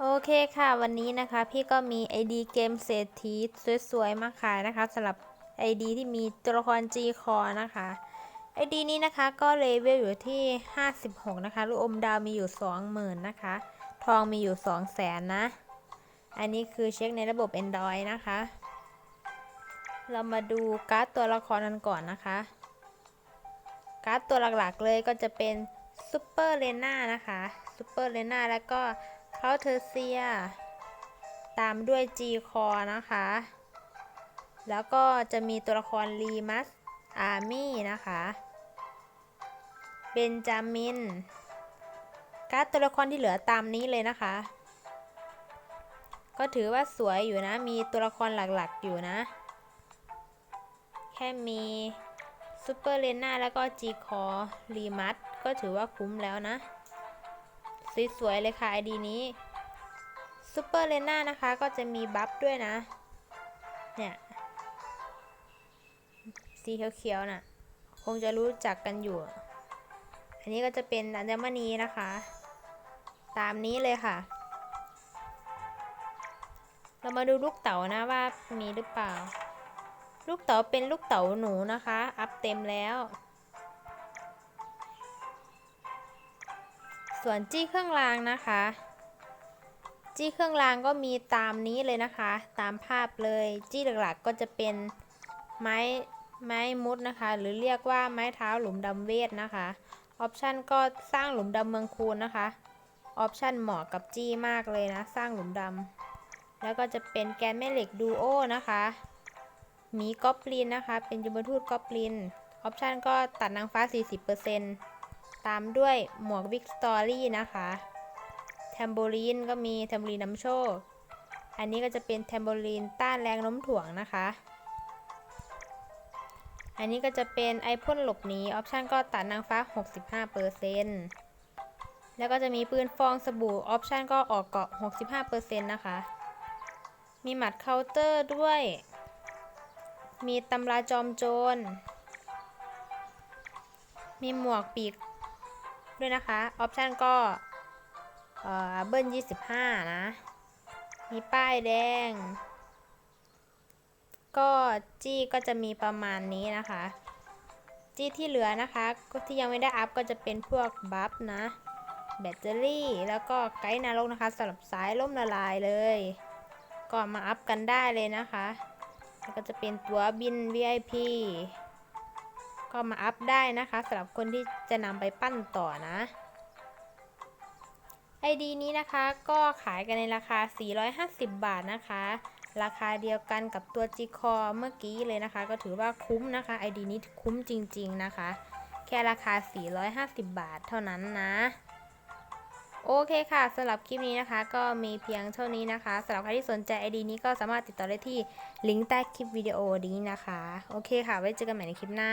โอเคค่ะ วันนี้นะคะพี่ก็มี ID เกมเศรษฐีสวยๆ มาขายนะคะสำหรับ ID ที่มีตัวละคร G คอนะคะ ID นี้นะคะก็เลเวลอยู่ที่ 56 นะคะ ลูกอมดาวมีอยู่ 20,000 นะคะ ทองมีอยู่ 200,000 นะ อันนี้คือเช็คในระบบ Android นะคะ เรามาดูการ์ดตัวละครกันก่อนนะคะ การ์ดตัวหลักๆเลยก็จะเป็นซูเปอร์เลน่านะคะซูเปอร์เลน่าแล้วก็ เคาเทอร์เซีย ตามด้วย G คอนะคะ แล้วก็จะมีตัวละครรีมัสอาร์มี่นะคะเบนจามินการ์ดตัวละครที่เหลือตามนี้เลยนะคะ ก็ถือว่าสวยอยู่นะ มีตัวละครหลักๆอยู่นะ แค่มีซูเปอร์เลน่าแล้วก็ G คอรีมัสก็ถือว่าคุ้มแล้วนะ สวยๆเลยค่ะไอดีนี้ซูเปอร์เลน่านะคะก็จะมีบัฟด้วยนะ เนี่ย สีเขียวๆน่ะ คงจะรู้จักกันอยู่ อันนี้ก็จะเป็นอัญมณีนะคะ ตามนี้เลยค่ะ เรามาดูลูกเต๋านะว่ามีหรือเปล่า ลูกเต๋าเป็นลูกเต๋าหนูนะคะ อัพเต็มแล้ว ส่วนจี้เครื่องรางนะคะ จี้เครื่องรางก็มีตามนี้เลยนะคะ ตามภาพเลยจี้หลักๆก็จะเป็นไม้ไม้มุดนะคะ หรือเรียกว่าไม้เท้าหลุมดำเวทนะคะออปชันก็สร้างหลุมดำเมืองคูนนะคะออปชันเหมาะกับจี้มากเลยนะ สร้างหลุมดำแล้วก็จะเป็นแกนแม่เหล็กดูโอนะคะหมีก๊อบลินนะคะ เป็นยมทูตก๊อบลินออปชันก็ตัดนางฟ้า 40% ตามด้วยหมวกวิกตอรี่นะคะแทมโบลีนก็มีแทมโบลีนน้ำโชค อันนี้ก็จะเป็นแทมโบลีนต้านแรงโน้มถ่วงนะคะ อันนี้ก็จะเป็นไอพ่นหลบหนีออปชันก็ตัดนางฟ้า 65%แล้วก็จะมีปืนฟองสบู่ออปชันก็ออกเกาะ 65%นะคะ มีหมัดเคาน์เตอร์ด้วย มีตำราจอมโจรมีหมวกปีก ด้วยนะคะออปชันก็เอ่อเบิ้ล25นะ มีป้ายแดง ก็จี้ก็จะมีประมาณนี้นะคะ จี้ที่เหลือนะคะ ก็ที่ยังไม่ได้อัพก็จะเป็นพวกบัฟนะ แบตเตอรี่แล้วก็ไกด์นรกนะคะสำหรับสายล่มละลายเลย ก็มาอัพกันได้เลยนะคะ แล้วก็จะเป็นตัวบิน VIP ก็มาอัพได้นะคะสำหรับคนที่จะนำไปปั้นต่อนะ ID นี้นะคะก็ขายกันในราคา 450 บาทนะคะ ราคาเดียวกันกับตัว G c o เมื่อกี้เลยนะคะ ก็ถือว่าคุ้มนะคะ ID นี้คุ้มจริง ๆนะคะ แค่ราคา 450 บาทเท่านั้นนะโอเคค่ะสำหรับคลิปนี้นะคะ ก็มีเพียงเท่านี้นะคะสำหรับใครที่สนใจ ID นี้ก็สามารถติดต่อได้ที่ลิงก์ใต้คลิปวิดีโอนี้นะคะ โอเคค่ะ ไว้เจอกันใหม่ในคลิปหน้า